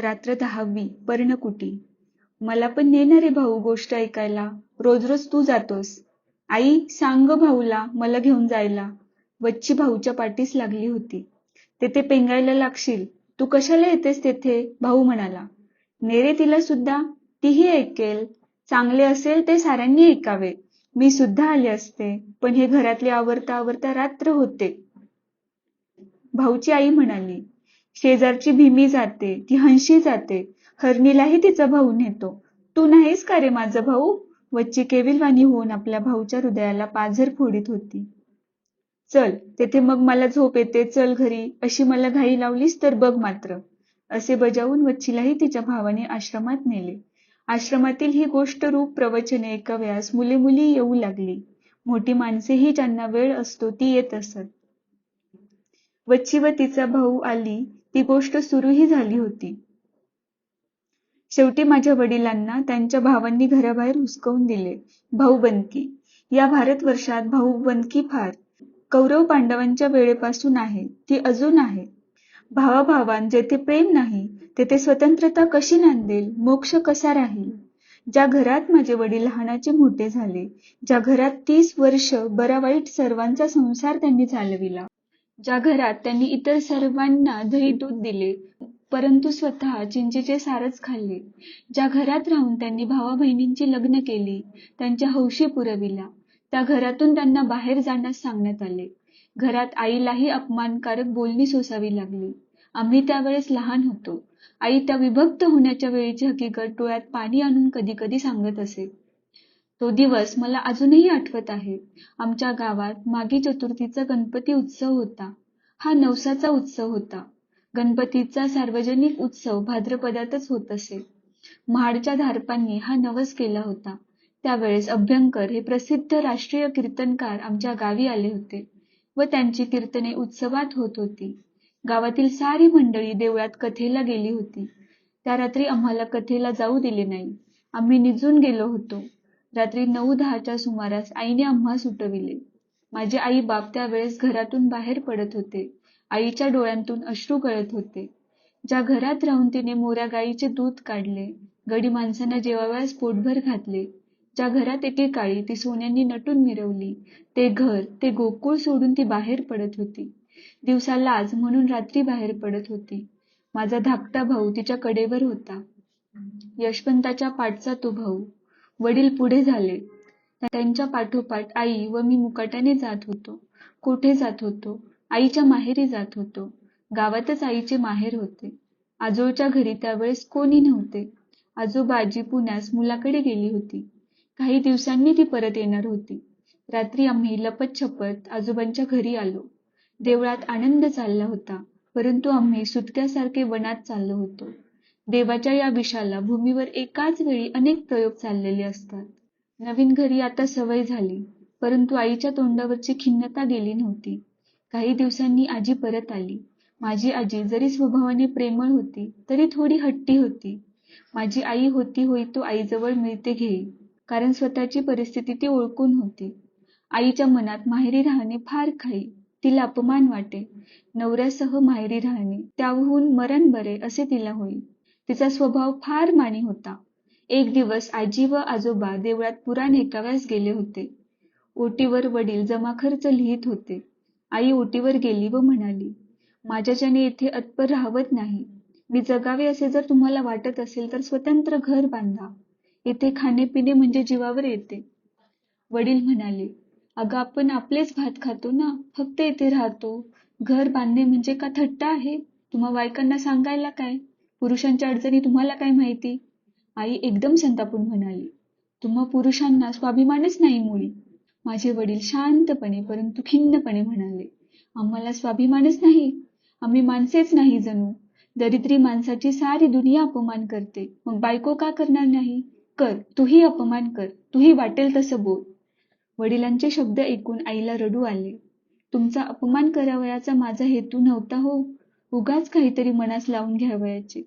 रात्र दहावी पर्णकुटी. मला पण ने रे भाऊ गोष्ट ऐकायला. रोज रोज तू जातोस. आई सांग भाऊला मला घेऊन जायला. वच्ची भाऊच्या पाठीस लागली होती. तेथे पेंगायला लागशील. तू कशाला येतेस तेथे? भाऊ म्हणाला. नेरे तिला सुद्धा तीही ऐकेल. चांगले असेल ते साऱ्यांनी ऐकावे. मी सुद्धा आले असते पण हे घरातले आवरता आवरता रात्र होते. भाऊची आई म्हणाली शेजारची भीमी जाते ती हंशी जाते. हरणीलाही तिचा भाऊ नेतो. तू नाहीस का रे माझा भाऊ? वच्ची केविलवाणी होऊन आपल्या भाऊच्या हृदयाला पाझर फोडीत होती. चल तेथे मग मला झोप येते चल घरी. अशी मला घाई लावलीस तर बघ मात्र. असे बजावून वच्छीलाही तिच्या भावाने आश्रमात नेले. आश्रमातील ही गोष्ट रूप प्रवचने ऐकाव्यास मुले मुली येऊ लागली. मोठी माणसेही ज्यांना वेळ असतो ती येत असत. वच्ची व तिचा भाऊ आली. ती गोष्ट सुरूही झाली होती. शेवटी माझ्या वडिलांना त्यांच्या भावांनी घराबाहेर हुसकवून दिले. भाऊ बनकी. या भारतवर्षात भाऊ बनकी फार कौरव पांडवांच्या वेळेपासून आहे. ती अजून आहे. भावाभावां जेथे प्रेम नाही तेथे स्वतंत्रता कशी नांदेल मोक्ष कसा राहील? ज्या घरात माझे वडील लहानाचे मोठे झाले ज्या घरात तीस वर्ष बरा वाईट सर्वांचा संसार त्यांनी चालविला ज्या घरात त्यांनी इतर सर्वांना दही दूध दिले परंतु स्वतः चिंचेचे सारच खाल्ले. ज्या घरात राहून त्यांनी भावा बहिणींची लग्न केली त्यांच्या हौशी पुरविला. त्या घरातून त्यांना बाहेर जाण्यास सांगण्यात आले. घरात आईलाही अपमानकारक बोलणी सोसावी लागली. आम्ही त्यावेळेस लहान होतो. आई त्या विभक्त होण्याच्या वेळीची हकीकत डोळ्यात पाणी आणून कधी कधी सांगत असे. तो दिवस मला अजूनही आठवत आहे. आमच्या गावात मागी चतुर्थीचा गणपती उत्सव होता. हा नवसाचा उत्सव होता. गणपतीचा सार्वजनिक उत्सव भाद्रपदातच होत असे. महाडच्या धारपांनी हा नवस केला होता. त्यावेळेस अभ्यंकर हे प्रसिद्ध राष्ट्रीय कीर्तनकार आमच्या गावी आले होते व त्यांची कीर्तने उत्सवात होत होती. गावातील सारी मंडळी देवळात कथेला गेली होती. त्या रात्री आम्हाला कथेला जाऊ दिले नाही. आम्ही निजून गेलो होतो. रात्री नऊ दहाच्या सुमारास आईने आम्हा सुटविले. माझे आई बाप त्यावेळेस घरातून बाहेर पडत होते. आईच्या डोळ्यांतून अश्रू गळत होते. ज्या घरात राहून तिने मोऱ्या गाईचे दूध काढले गडी माणसांना जेवाव्यास पोटभर घातले. ज्या घरात एकेकाळी ती सोन्यांनी नटून मिरवली ते घर ते गोकुळ सोडून ती बाहेर पडत होती. दिवसा लाज म्हणून रात्री बाहेर पडत होती. माझा धाकटा भाऊ तिच्या कडेवर होता. यशवंताच्या पाठचा तो भाऊ. वडील पुढे झाले. त्यांच्या पाठोपाठ आई व मी मुकाट्याने जात होतो. कोठे जात होतो? आईच्या माहेरी जात होतो. गावातच आईचे माहेर होते. आजोळच्या घरी त्यावेळेस कोणी नव्हते. आजोबाजी पुण्यास मुलाकडे गेली होती. काही दिवसांनी ती परत येणार होती. रात्री आम्ही लपत छपत आजोबांच्या घरी आलो. देवळात आनंद चालला होता परंतु आम्ही सुटक्यासारखे वनात चाललो होतो. देवाच्या या विषाला भूमीवर एकाच वेळी अनेक प्रयोग चाललेले असतात. नवीन घरी आता सवय झाली परंतु आईच्या तोंडावरची खिन्नता गेली नव्हती. काही दिवसांनी आजी परत आली. माझी आजी जरी स्वभावाने प्रेमळ होती तरी थोडी हट्टी होती. माझी आई होती होई तो आईजवळ मिळते घेई कारण स्वतःची परिस्थिती ती ओळखून होती. आईच्या मनात माहेरी राहणे फार खाई तिला अपमान वाटे. नवऱ्यासह माहेरी राहणे त्याहून मरण बरे असे तिला होईल तिचा स्वभाव फार मानी होता. एक दिवस आजी व आजोबा देवळात पुराण ऐकाव्यास गेले होते. ओटीवर वडील जमा खर्च लिहित होते. आई ओटीवर गेली व म्हणाली माझ्याच्याने येथे अतपर राहवत नाही. मी जगावे असे जर तुम्हाला वाटत असेल तर स्वतंत्र घर बांधा. येथे खाणेपिणे म्हणजे जीवावर येते. वडील म्हणाले अगं आपण आपलेच भात खातो ना. फक्त येथे राहतो. घर बांधणे म्हणजे का थट्टा आहे? तुम्हा बायकांना सांगायला काय? पुरुषांच्या अडचणी तुम्हाला काय माहिती? आई एकदम संतापून म्हणाली तुम्हा पुरुषांना स्वाभिमानच नाही मुळी माझे वडील शांतपणे परंतु खिन्नपणे म्हणाले आम्हाला स्वाभिमानच नाही. आम्ही माणसेच नाही जणू. दरिद्री माणसाची सारी दुनिया अपमान करते. मग बायको का करणार नाही? कर तूही अपमान कर तूही वाटेल तसं बोल. वडिलांचे शब्द ऐकून आईला रडू आले. तुमचा अपमान करावयाचा माझा हेतू नव्हता हो. उगाच काहीतरी मनास लावून घ्यावयाचे.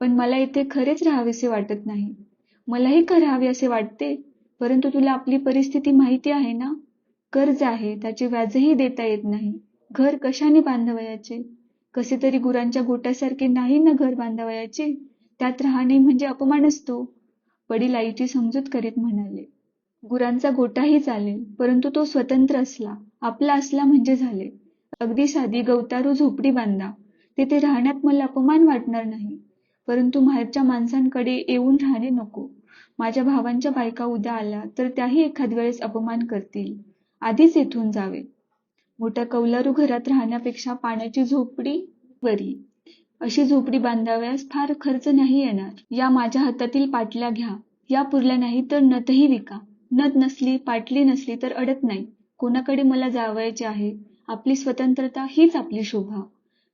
पण मला इथे खरेच राहावेसे वाटत नाही. मलाही करावे असे वाटते परंतु तुला आपली परिस्थिती माहिती आहे ना? कर्ज आहे त्याचे व्याजही देता येत नाही. घर कशाने बांधवयाचे? कसे तरी गुरांच्या गोट्यासारखे नाही ना घर बांधावयाचे? त्यात राहणे म्हणजे अपमान असतो वडील आईची समजूत करीत म्हणाले. गुरांचा गोटाही चालेल परंतु तो स्वतंत्र असला आपला असला म्हणजे झाले. अगदी साधी गवतारू झोपडी बांधा. तिथे राहण्यात मला अपमान वाटणार नाही. परंतु माहेरच्या माणसांकडे येऊन राहणे नको. माझ्या भावांच्या बायका उद्या आल्या तर त्याही एखाद वेळेस अपमान करतील. आधीच येथून जावे. मोठ्या कौलारू घरात राहण्यापेक्षा पाण्याची झोपडी बरी. अशी झोपडी बांधाव्यास फार खर्च नाही येणार. या माझ्या हातातील पाटल्या घ्या. या पुरल्या नाही तर नथही विका. नथ नसली पाटली नसली तर अडत नाही. कोणाकडे मला जावायचे आहे? आपली स्वतंत्रता हीच आपली शोभा.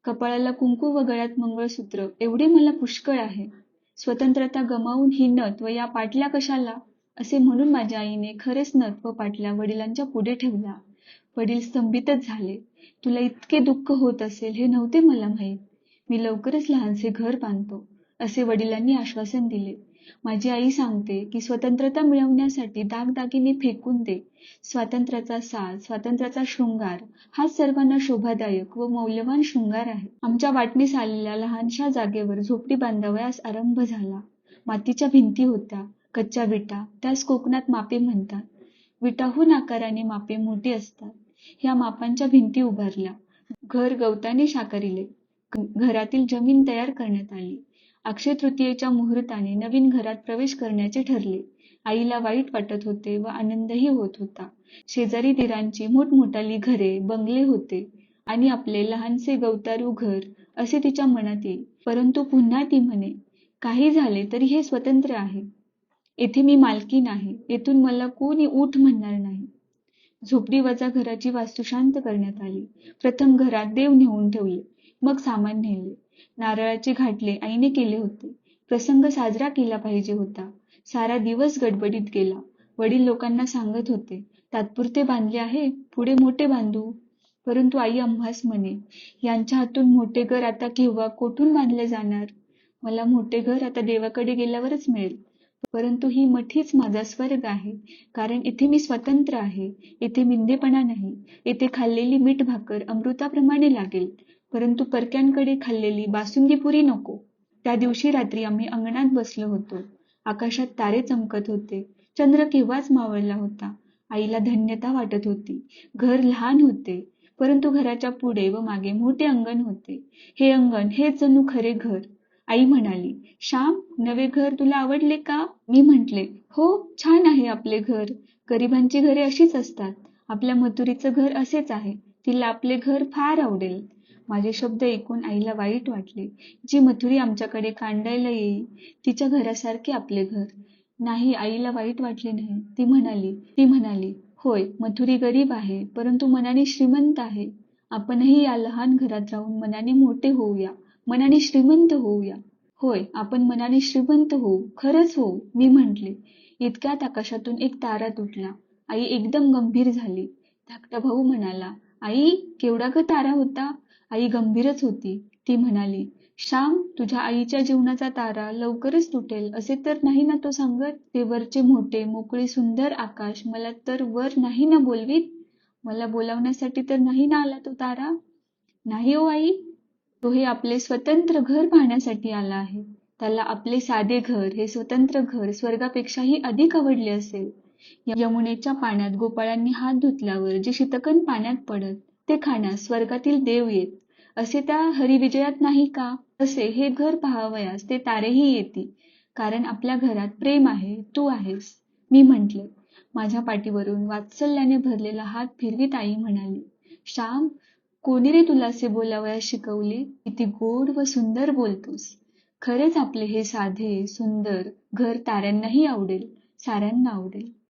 कपाळाला कुंकू व गळ्यात मंगळसूत्र एवढे मला पुष्कळ आहे. स्वतंत्रता गमावून ही नथ व या पाटल्या कशाला? असे म्हणून माझ्या आईने खरेच नथ व पाटल्या वडिलांच्या पुढे ठेवला. वडील स्तंभितच झाले. तुला इतके दुःख होत असेल हे नव्हते मला माहीत. मी लवकरच लहानसे घर बांधतो असे वडिलांनी आश्वासन दिले. माझी आई सांगते की स्वतंत्रता मिळवण्यासाठी दागदागिने फेकून दे. स्वातंत्र्याचा साज स्वातंत्र्याचा शृंगार हा सर्वांना शोभादायक व मौल्यवान शृंगार आहे. आमच्या वाटणीस आलेल्या लहानशा जागेवर झोपडी बांधावयास आरंभ झाला. मातीच्या भिंती होत्या कच्च्या विटा त्यास कोकणात मापे म्हणतात. विटाहून आकाराने मापे मोठी असतात. ह्या मापांच्या भिंती उभारल्या. घर गवताने शाकारिले. घरातील जमीन तयार करण्यात आली. अक्षय तृतीयेच्या मुहूर्ताने नवीन घरात प्रवेश करण्याचे ठरले. आईला वाईट वाटत होते व आनंदही होत होता. शेजारी दिरांची मोठमोठाली घरे बंगले होते आणि आपले लहानसे गवतारू घर असे तिच्या मनात येईल. परंतु पुन्हा ती म्हणे काही झाले तरी हे स्वतंत्र आहे. येथे मी मालकी नाही. येथून मला कोणी उठ म्हणणार नाही. झोपडी वजा घराची वास्तू शांत करण्यात आली. प्रथम घरात देव नेऊन ठेवले. मग सामान नेले. नारळाचे घाटले आईने केले होते. प्रसंग साजरा केला पाहिजे होता. सारा दिवस गडबडीत गेला. वडील लोकांना सांगत होते तात्पुरते बांधले आहे पुढे मोठे बांधू. परंतु आई आम्हास म्हणे यांच्या हातून मोठे घर आता केव्हा कोठून बांधले जाणार? मला मोठे घर आता देवाकडे गेल्यावरच मिळेल. परंतु ही मठीच माझा स्वर्ग आहे. कारण इथे मी स्वतंत्र आहे. इथे मिंदेपणा नाही. इथे खाल्लेली मीठ भाकर अमृताप्रमाणे लागेल. परंतु परक्यांकडे खाल्लेली बासुंदी पुरी नको. त्या दिवशी रात्री आम्ही अंगणात बसलो होतो. आकाशात तारे चमकत होते. चंद्र केव्हाच मावळला होता. आईला धन्यता वाटत होती. घर लहान होते. परंतु घराच्या पुढे व मागे मोठे अंगण होते. हे अंगण हे जणू खरे घर. आई म्हणाली श्याम नवे घर तुला आवडले का? मी म्हटले हो छान आहे आपले घर. गरिबांची घरे अशीच असतात. आपल्या मथुरीचं घर असेच आहे. तिला आपले घर फार आवडेल. माझे शब्द ऐकून आईला वाईट वाटले. जी मथुरी आमच्याकडे कांडायला येई तिच्या घरासारखे आपले घर. नाही आईला वाईट वाटले नाही. ती म्हणाली ती म्हणाली होय मथुरी गरीब आहे परंतु मनाने श्रीमंत आहे. आपणही या लहान घरात राहून मनाने मोठे होऊया. मनाने श्रीमंत होऊया. होय आपण मनाने श्रीमंत होऊ. खरंच होऊ मी म्हटले. इतक्यात आकाशातून एक तारा तुटला आई एकदम गंभीर झाली. धाकटा भाऊ म्हणाला आई केवढा ग तारा होता? आई गंभीरच होती. ती म्हणाली श्याम तुझ्या आईच्या जीवनाचा तारा लवकरच तुटेल. असे तर नाही ना तो सांगत ते वरचे मोठे मोकळे सुंदर आकाश मला तर वर नाही ना बोलवीत? मला बोलावण्यासाठी तर नाही ना आला तो तारा? नाही हो आई तो हे आपले स्वतंत्र घर पाहण्यासाठी आला आहे. त्याला आपले साधे घर हे स्वतंत्र घर स्वर्गापेक्षाही अधिक आवडले असेल. यमुनेच्या पाण्यात गोपाळांनी हात धुतल्यावर जे शीतकन पाण्यात पडत ते खाण्यास स्वर्गातील देव येत. असे त्या हरिविजयात नाही का? असे हे घर पहावयास ते तारेही येतील. कारण आपल्या घरात प्रेम आहे तू आहेस. मी म्हटले माझ्या पाठीवरून वात्सल्याने भरलेला हात फिरवीत आई म्हणाली श्याम कोणी रे तुला असे बोलावयास शिकवले? किती गोड व सुंदर बोलतोस. खरेच आपले हे साधे सुंदर घर ताऱ्यांनाही आवडेल साऱ्यांना आवडेल.